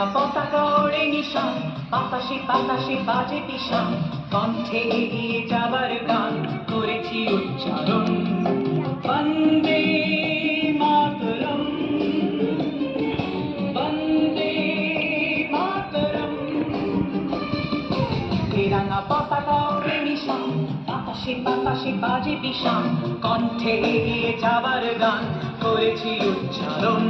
তেরাঙ্গা পতাকা ওড়ে নিশান বাতাসে বাতাসে বাজে পিশান। কণ্ঠে এগিয়ে যাবার গান করেছি উচ্চারণ। বন্দে মাতরম বন্দে মাতরম। তেরাঙ্গা পতাকা ওড়ে নিশান বাতাসে বাতাসে বাজে পিশান। কণ্ঠে এগিয়ে যাবার গান করেছি উচ্চারণ।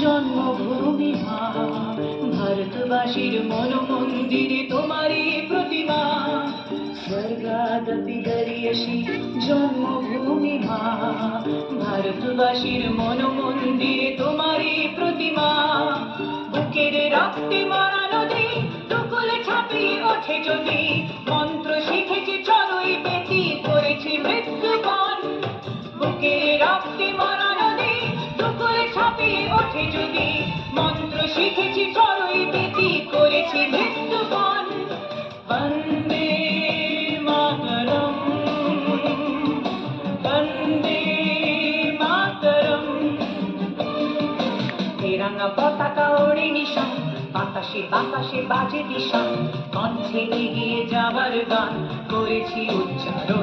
জন্মভূমি মা ভারতবাসীর মন মন্দিরে তোমারই প্রতিমা। স্বর্গাদপি করিয়সি জন্মভূমি মা ভারতবাসীর মন মন্দিরে তোমারই প্রতিমা। বুকের রক্তে মরা নদী টুকুলে ছাপিয়ে ওঠে যদি, মন্ত্র শিখেছি চড়ুই পেটি করেছি মৃত্যুবন। বুকে পতাকা ওড়ে নিশান বাতাসে বাতাসে বাজে দিশান। কণ্ঠে এগিয়ে যাবার গান করেছি উচ্চারণ।